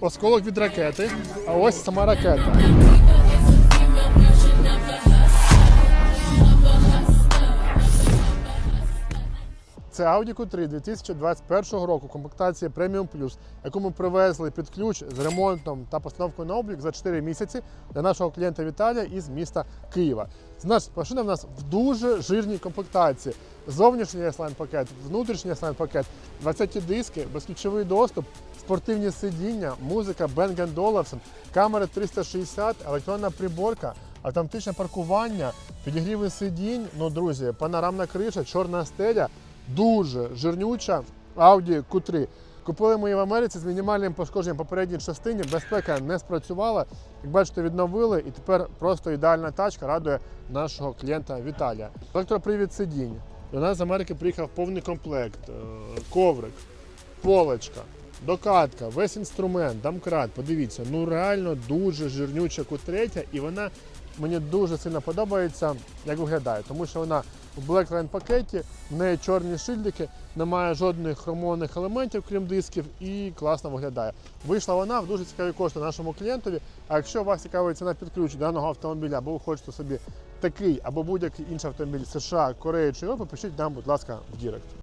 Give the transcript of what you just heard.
осколок від ракети, а ось сама ракета. Це Audi Q3 2021 року, комплектація Premium Plus, яку ми привезли під ключ з ремонтом та постановкою на облік за 4 місяці для нашого клієнта Віталія із міста Києва. Значить, машина в нас в дуже жирній комплектації. Зовнішній S-Line пакет, внутрішній S-Line пакет, 20 диски, безключовий доступ, спортивні сидіння, музика Bang Olufsen, камери 360, електронна приборка, автоматичне паркування, підігріви сидінь. Ну, друзі, панорамна криша, чорна стеля, дуже жирнюча Audi Q3. Купили ми її в Америці з мінімальним пошкодженням попередньої частині. Безпека не спрацювала. Як бачите, відновили, і тепер просто ідеальна тачка радує нашого клієнта Віталія. Електропривід сидінь. До нас з Америки приїхав повний комплект, е, коврик, полочка, докатка, весь інструмент, домкрат. Подивіться, ну реально дуже жирнюча Q3, і вона мені дуже сильно подобається, як виглядає, тому що вона в Blackline пакеті, в неї чорні шильдики, немає жодних хромованих елементів, крім дисків, і класно виглядає. Вийшла вона в дуже цікаві кошти нашому клієнтові. А якщо вас цікавить ціна під даного автомобіля, або ви хочете собі такий або будь-який інший автомобіль США, Кореї чи Європи, пишіть нам, будь ласка, в Дірект.